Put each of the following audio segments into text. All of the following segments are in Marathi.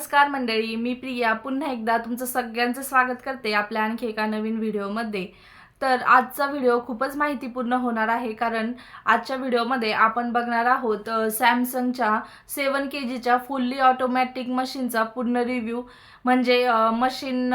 नमस्कार मंडळी मी प्रिया. पुन्हा एकदा तुमचं सगळ्यांचं स्वागत करते आपल्या आणखी एका नवीन व्हिडिओमध्ये. तर आजचा व्हिडिओ खूपच माहितीपूर्ण होणार आहे कारण आजच्या व्हिडिओमध्ये आपण बघणार आहोत सॅमसंगच्या सेवन के जीच्या फुल्ली ऑटोमॅटिक मशीनचा पूर्ण रिव्ह्यू. म्हणजे मशीन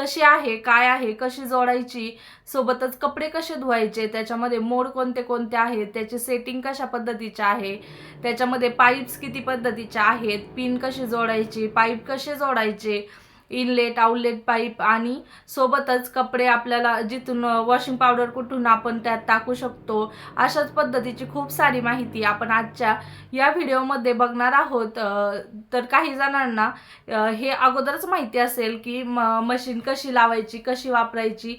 कशी आहे काय आहे कशी जोडायची सोबतच कपडे कसे धुवायचे त्याच्यामध्ये मोड कोणते कोणते आहेत त्याची सेटिंग कशा पद्धतीचे आहे त्याच्यामध्ये पाईप्स किती पद्धतीचे आहेत पिन कशी जोडायची पाईप कसे जोडायचे इनलेट आउटलेट पाईप आणि सोबतच कपडे आपल्याला जिथून वॉशिंग पावडर कुठून आपण त्यात टाकू शकतो अशाच पद्धतीची खूप सारी माहिती आपण आजच्या या व्हिडिओमध्ये बघणार आहोत. तर काही जणांना हे अगोदरच माहिती असेल की म मशीन कशी लावायची कशी वापरायची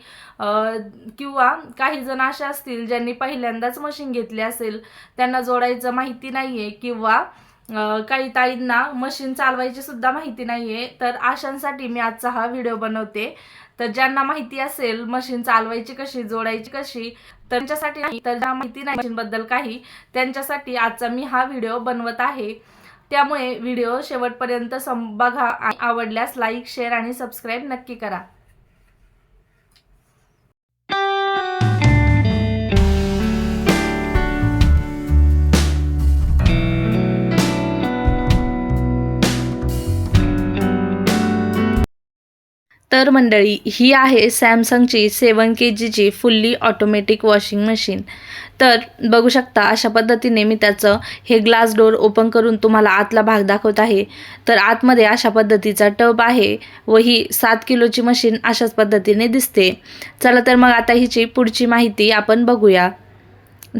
किंवा काही जण असे असतील ज्यांनी पहिल्यांदाच मशीन घेतली असेल त्यांना जोडायचं माहिती नाही आहे किंवा काही ताईंना मशीन चालवायची सुद्धा माहिती नाहीये. तर अशांसाठी मी आजचा हा व्हिडिओ बनवते. तर ज्यांना माहिती असेल मशीन चालवायची कशी जोडायची कशी त्यांच्यासाठी नाही तर ज्यांना माहिती नाही मशीनबद्दल बद्दल काही त्यांच्यासाठी आजचा मी हा व्हिडिओ बनवत आहे. त्यामुळे व्हिडिओ शेवटपर्यंत सम बघा आणि आवडल्यास लाईक शेअर आणि सबस्क्राईब नक्की करा. तर मंडळी ही आहे सॅमसंगची सेवन के जीची फुल्ली ऑटोमॅटिक वॉशिंग मशीन तर बघू शकता अशा पद्धतीने मी त्याचं हे ग्लास डोअर ओपन करून तुम्हाला आतला भाग दाखवत आहे. तर आतमध्ये अशा पद्धतीचा टब आहे व ही सात किलोची मशीन अशाच पद्धतीने दिसते. चला तर मग आता हिची पुढची माहिती आपण बघूया.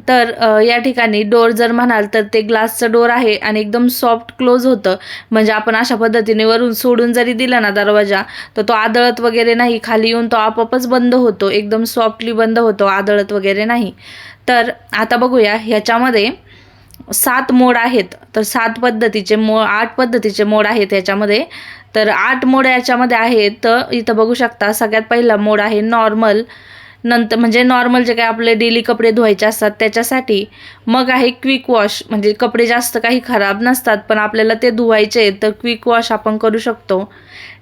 तर या ठिकाणी डोअर जर म्हणाल तर ते ग्लासचं डोअर आहे आणि एकदम सॉफ्ट क्लोज होतं. म्हणजे आपण अशा पद्धतीने वरून सोडून जरी दिला ना दरवाजा तर तो आदळत वगैरे नाही. खाली येऊन तो आपोआपच बंद होतो. एकदम सॉफ्टली बंद होतो आदळत वगैरे नाही. तर आता बघूया ह्याच्यामध्ये सात मोड आहेत. तर सात पद्धतीचे मो आठ पद्धतीचे मोड आहेत याच्यामध्ये तर आठ मोड याच्यामध्ये आहेत तर इथं बघू शकता सगळ्यात पहिला मोड आहे नॉर्मल नंतर म्हणजे नॉर्मल जे काही आपले डेली कपडे धुवायचे असतात त्याच्यासाठी मग आहे क्विक वॉश म्हणजे कपडे जास्त काही खराब नसतात पण आपल्याला ते धुवायचे आहेत तर क्विक वॉश आपण करू शकतो.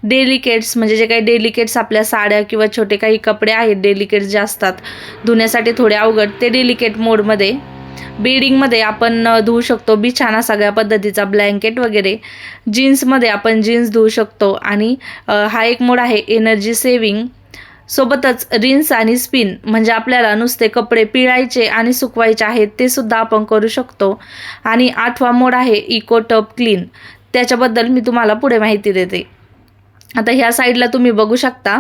डेलिकेट्स म्हणजे जे काही डेलिकेट्स आपल्या साड्या किंवा छोटे काही कपडे आहेत डेलिकेट्स जे असतात धुण्यासाठी थोडे अवघड ते डेलिकेट मोडमध्ये बेडिंगमध्ये आपण धुवू शकतो. बिछाना सगळ्या पद्धतीचा ब्लँकेट वगैरे. जीन्समध्ये आपण जीन्स धुवू शकतो. आणि हा एक मोड आहे एनर्जी सेविंग सोबतच रिन्स आणि स्पिन म्हणजे आपल्याला नुसते कपडे पिळायचे आणि सुकवायचे आहेत ते सुद्धा आपण करू शकतो. आणि आठवा मोड आहे इको टब क्लीन. त्याच्याबद्दल मी तुम्हाला पुढे माहिती देते. आता ह्या साईडला तुम्ही बघू शकता.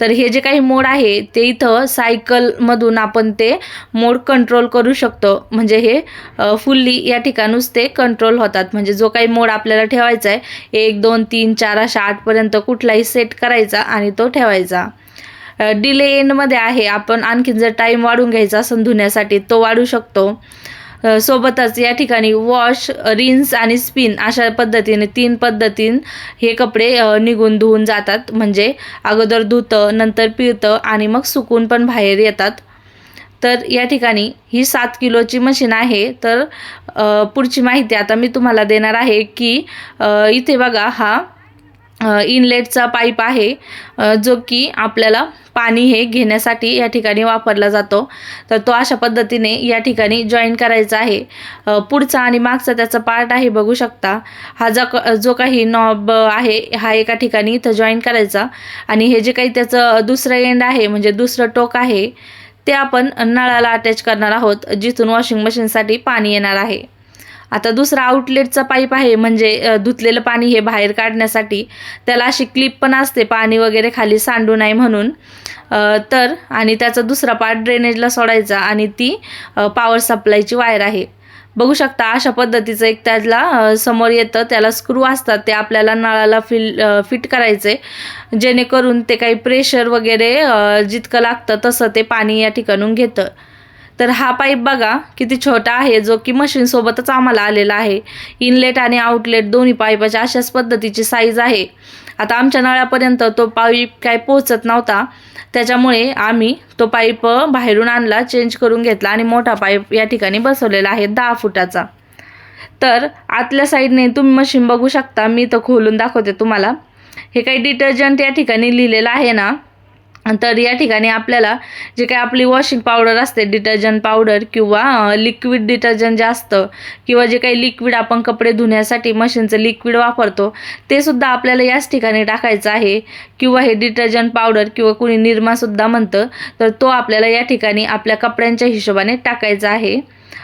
तर हे जे काही मोड आहे ते इथं सायकलमधून आपण ते मोड कंट्रोल करू शकतो. म्हणजे हे फुल्ली या ठिकाणूच ते कंट्रोल होतात. म्हणजे जो काही मोड आपल्याला ठेवायचा आहे एक दोन तीन चार अशा आठपर्यंत कुठलाही सेट करायचा आणि तो ठेवायचा. डिले एंडमध्ये आहे. आपण आणखीन जर टाईम वाढून घ्यायचा असेल धुण्यासाठी तो वाढू शकतो. सोबतच या ठिकाणी वॉश रिन्स आणि स्पिन अशा पद्धतीने तीन पद्धतीन हे कपडे निघून धुवून जातात. म्हणजे अगोदर धुतं नंतर पिळतं आणि मग सुकून पण बाहेर येतात. तर या ठिकाणी ही सात किलोची मशीन आहे. तर पुढची माहिती आता मी तुम्हाला देणार आहे की इथे बघा हा इनलेटचा पाईप आहे जो की आपल्याला पाणी हे घेण्यासाठी या ठिकाणी वापरला जातो. तर तो अशा पद्धतीने या ठिकाणी जॉईन करायचा आहे. पुढचा आणि मागचा त्याचा पार्ट आहे बघू शकता. हा जो क- जो काही नॉब आहे हा एका ठिकाणी इथं जॉईन करायचा. आणि हे जे काही त्याचं दुसरं एंड आहे म्हणजे दुसरं टोक आहे ते आपण नळाला अटॅच करणार आहोत जिथून वॉशिंग मशीनसाठी पाणी येणार आहे. आता दुसरा आउटलेटचा पाईप आहे म्हणजे धुतलेलं पाणी हे बाहेर काढण्यासाठी. त्याला अशी क्लिप पण असते पाणी वगैरे खाली सांडू नये म्हणून. तर आणि त्याचा दुसरा पार्ट ड्रेनेजला सोडायचा आणि ती पॉवर सप्लायची वायर आहे. बघू शकता अशा पद्धतीचं एक त्याला समोर येतं त्याला स्क्रू असतात ते आपल्याला नळाला फिल फिट करायचे. जेणेकरून ते काही प्रेशर वगैरे जितकं लागतं तसं ते पाणी या ठिकाणून घेतं. तर हा पाईप बघा किती छोटा आहे जो की मशीनसोबतच आम्हाला आलेला आहे. इनलेट आणि आउटलेट दोन्ही पाईपाच्या अशाच पद्धतीची साईज आहे. आता आमच्या नळापर्यंत तो पाईप काय पोहोचत नव्हता. त्याच्यामुळे आम्ही तो पाईप बाहेरून आणला चेंज करून घेतला आणि मोठा पाईप या ठिकाणी बसवलेला आहे दहा फुटाचा. तर आतल्या साईडने तुम्ही मशीन बघू शकता. मी तर खोलून दाखवते तुम्हाला. हे काही डिटर्जंट या ठिकाणी लिहिलेलं आहे ना तर या ठिकाणी आपल्याला जे काही आपली वॉशिंग पावडर असते डिटर्जंट पावडर किंवा लिक्विड डिटर्जंट जे असतं किंवा जे काही लिक्विड आपण कपडे धुण्यासाठी मशीनचं लिक्विड वापरतो ते सुद्धा आपल्याला याच ठिकाणी टाकायचं आहे. किंवा हे डिटर्जंट पावडर किंवा कुणी निरमासुद्धा म्हणतं तर तो आपल्याला या ठिकाणी आपल्या कपड्यांच्या हिशोबाने टाकायचा आहे.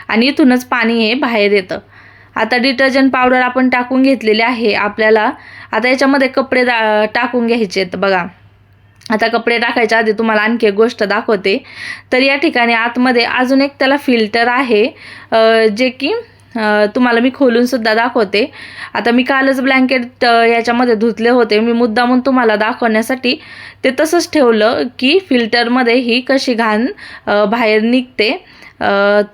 आणि इथूनच पाणी हे बाहेर येतं. आता डिटर्जंट पावडर आपण टाकून घेतलेले आहे. आपल्याला आता याच्यामध्ये कपडे दा टाकून घ्यायचे आहेत बघा. आता कपडे टाकायच्या आधी तुम्हाला आणखी एक गोष्ट दाखवते. तर या ठिकाणी आतमध्ये अजून एक त्याला फिल्टर आहे जे की तुम्हाला मी खोलून सुद्धा दाखवते. आता मी कालच ब्लँकेट याच्यामध्ये धुतले होते. मी मुद्दामून तुम्हाला दाखवण्यासाठी ते तसंच ठेवलं की फिल्टरमध्ये ही कशी घाण बाहेर निघते.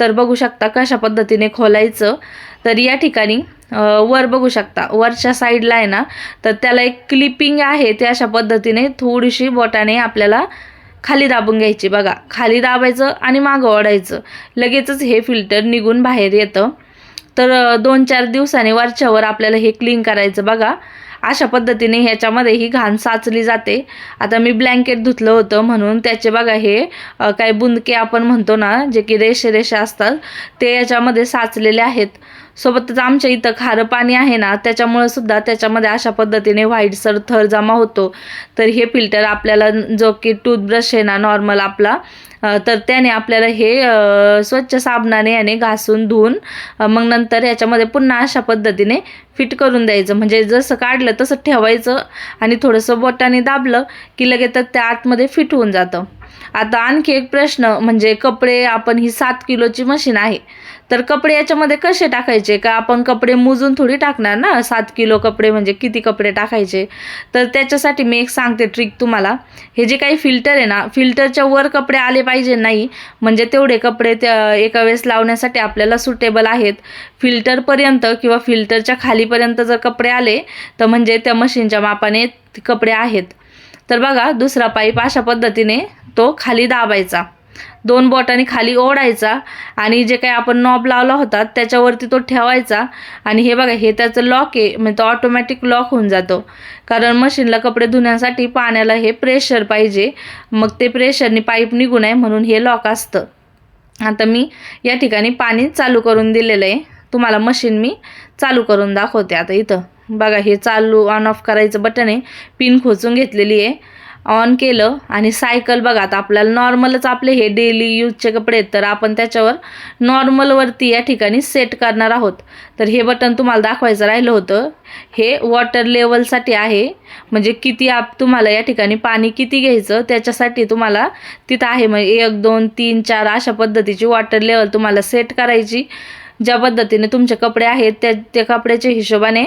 तर बघू शकता कशा पद्धतीने खोलायचं. तर या ठिकाणी वर बघू शकता. वरच्या साईडला आहे ना तर त्याला एक क्लिपिंग आहे ते अशा पद्धतीने थोडीशी बोटाने आपल्याला खाली दाबून घ्यायची बघा. खाली दाबायचं आणि मागं ओढायचं. लगेचच हे फिल्टर निघून बाहेर येतं. तर दोन चार दिवसाने वरच्यावर आपल्याला हे क्लीन करायचं बघा. अशा पद्धतीने ह्याच्यामध्ये ही घाण साचली जाते. आता मी ब्लँकेट धुतलं होतं म्हणून त्याचे बघा हे काही बुंदके आपण म्हणतो ना जे की रेषे रेषे असतात ते याच्यामध्ये साचलेले आहेत. सोबतच आमच्या इथं खारं पाणी आहे ना त्याच्यामुळे सुद्धा त्याच्यामध्ये अशा पद्धतीने व्हाईटसर थर जमा होतो. तर हे फिल्टर आपल्याला जो की टूथब्रश आहे ना नॉर्मल आपला तर त्याने आपल्याला हे स्वच्छ साबणाने याने घासून धुवून मग नंतर याच्यामध्ये पुन्हा अशा पद्धतीने फिट करून द्यायचं. म्हणजे जसं काढलं तसं ठेवायचं आणि थोडंसं बोटाने दाबलं की लगेच त्या आतमध्ये फिट होऊन जातं. आता आणखी एक प्रश्न म्हणजे कपडे आपण ही सात किलोची मशीन आहे. तर कपडे याच्यामध्ये कसे टाकायचे? का आपण कपडे मोजून थोडी टाकणार ना? सात किलो कपडे म्हणजे किती कपडे टाकायचे? तर त्याच्यासाठी मी एक सांगते ट्रिक तुम्हाला. हे जे काही फिल्टर आहे ना फिल्टरच्या वर कपडे आले पाहिजे नाही. म्हणजे तेवढे कपडे त्या एका वेळेस लावण्यासाठी आपल्याला सुटेबल आहेत. फिल्टरपर्यंत किंवा फिल्टरच्या खालीपर्यंत जर कपडे आले तर म्हणजे त्या मशीनच्या मापाने कपडे आहेत. तर बघा दुसरा पाईप अशा पद्धतीने तो खाली दाबायचा. दोन बोटांनी खाली ओढायचा आणि जे काही आपण नॉब लावला होता त्याच्यावरती तो ठेवायचा आणि हे बघा हे त्याचं लॉक आहे म्हणजे तो ऑटोमॅटिक लॉक होऊन जातो. कारण मशीनला कपडे धुण्यासाठी पाण्याला हे प्रेशर पाहिजे. मग ते प्रेशरनी पाईप निघू नये म्हणून हे लॉक असतं. आता मी या ठिकाणी पाणी चालू करून दिलेलं आहे. तुम्हाला मशीन मी चालू करून दाखवते आता इथं. बघा हे चालू ऑन ऑफ करायचं बटन आहे. पिन खोचून घेतलेली आहे. ऑन केलं आणि सायकल बघा आता आपल्याला नॉर्मलच आपले हे डेली यूजचे कपडे आहेत तर आपण त्याच्यावर नॉर्मलवरती या ठिकाणी सेट करणार आहोत. तर हे बटन तुम्हाला दाखवायचं राहिलं होतं. हे वॉटर लेवलसाठी आहे. म्हणजे किती आप तुम्हाला या ठिकाणी पाणी किती घ्यायचं त्याच्यासाठी तुम्हाला तिथं आहे. म्हणजे एक दोन तीन चार अशा पद्धतीची वॉटर लेवल तुम्हाला सेट करायची. ज्या पद्धतीने तुमचे कपडे आहेत त्या त्या कपड्याच्या हिशोबाने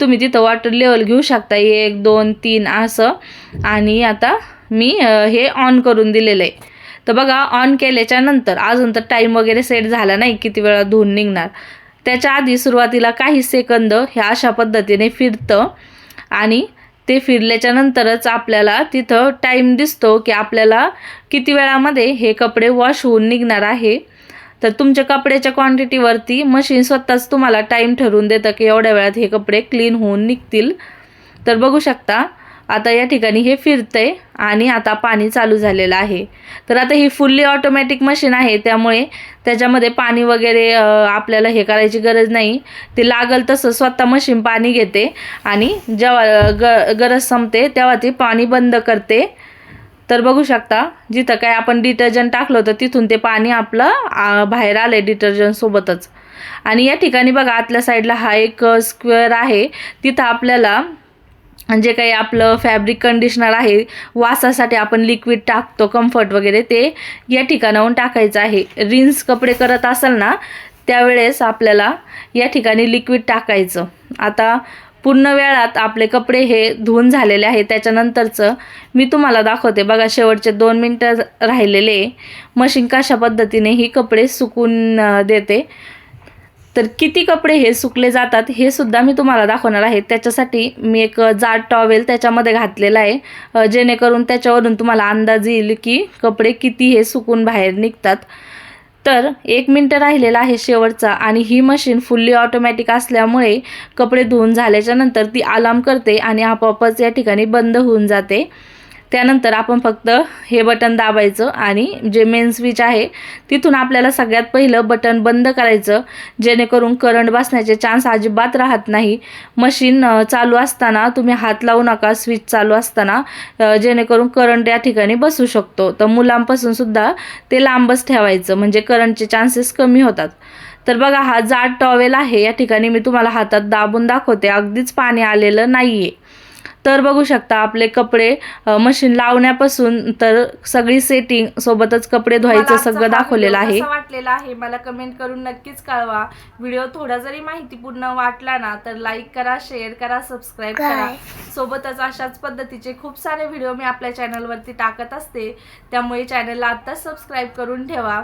तुम्ही तिथं वॉटर लेवल घेऊ शकता. एक दोन तीन असं. आणि आता मी हे ऑन करून दिलेलं आहे. तर बघा ऑन केल्याच्यानंतर अजून तर टाईम वगैरे सेट झाला नाही किती वेळा धुवून निघणार. त्याच्या आधी सुरुवातीला काही सेकंद ह्या अशा पद्धतीने फिरतं. आणि ते फिरल्याच्या नंतरच आपल्याला तिथं टाईम दिसतो की आपल्याला किती वेळामध्ये हे कपडे वॉश होऊन निघणार आहे. तर तुमच्या कपड्याच्या क्वांटिटीवरती मशीन स्वतःच तुम्हाला टाईम ठरवून देतं की एवढ्या वेळात हे कपडे क्लीन होऊन निघतील. तर बघू शकता आता या ठिकाणी हे फिरतंय आणि आता पाणी चालू झालेलं आहे. तर आता ही फुल्ली ऑटोमॅटिक मशीन आहे त्यामुळे त्याच्यामध्ये पाणी वगैरे आपल्याला हे करायची गरज नाही. ते लागल तसं स्वतः मशीन पाणी घेते आणि जेव्हा ग गरज संपते तेव्हा ती पाणी बंद करते. तर बघू शकता जिथं काय आपण डिटर्जंट टाकलं होतं तिथून ते पाणी आपलं बाहेर आलं डिटर्जंट सोबतच. आणि या ठिकाणी बघा आतल्या साईडला हा एक स्क्वेअर आहे. तिथं आपल्याला जे काही आपलं फॅब्रिक कंडिशनर आहे वासासाठी आपण लिक्विड टाकतो कम्फर्ट वगैरे ते या ठिकाणाहून टाकायचं आहे. रिन्स कपडे करत असाल ना त्यावेळेस आपल्याला या ठिकाणी लिक्विड टाकायचं. आता पूर्ण वेळात आपले कपडे हे धुवून झालेले आहे. त्याच्यानंतरचं मी तुम्हाला दाखवते. बघा शेवटचे दोन मिनटं राहिलेले. मशीन कशा पद्धतीने ही कपडे सुकून देते. तर किती कपडे हे सुकले जातात हे सुद्धा मी तुम्हाला दाखवणार आहे. त्याच्यासाठी मी एक जाड टॉवेल त्याच्यामध्ये घातलेला आहे. जेणेकरून त्याच्यावरून तुम्हाला अंदाज येईल की कपडे किती हे सुकून बाहेर निघतात. तर एक मिनटं राहिलेला आहे शेवटचा आणि ही मशीन फुल्ली ऑटोमॅटिक असल्यामुळे कपडे धुवून झाल्याच्यानंतर ती अलार्म करते आणि आपोआपच या ठिकाणी बंद होऊन जाते. त्यानंतर आपण फक्त हे बटन दाबायचं आणि जे मेन स्विच आहे तिथून आपल्याला सगळ्यात पहिलं बटन बंद करायचं जेणेकरून करंट बसण्याचे चान्स अजिबात राहत नाही. मशीन चालू असताना तुम्ही हात लावू नका स्विच चालू असताना जेणेकरून करंट या ठिकाणी बसू शकतो. तर मुलांपासून सुद्धा ते लांबच ठेवायचं म्हणजे करंटचे चान्सेस कमी होतात. तर बघा हा जाड टॉवेल आहे या ठिकाणी मी तुम्हाला हातात दाबून दाखवते अगदीच पाणी आलेलं नाही आहे तर बघू शकता आपले कपडे मशीन लावण्यापासून तर सगळी सेटिंग सोबतच कपडे धुवायचं सगळं दाखवलेलं आहे. वाटलेला आहे. मला कमेंट करून नक्कीच कळवा. व्हिडिओ थोडा जरी माहितीपूर्ण वाटला ना तर लाईक करा शेअर करा सबस्क्राईब करा. सोबतच अशाच पद्धतीचे खूप सारे व्हिडिओ मी आपल्या चॅनलवरती टाकत असते. त्यामुळे चॅनलला आत्ताच सबस्क्राईब करून ठेवा.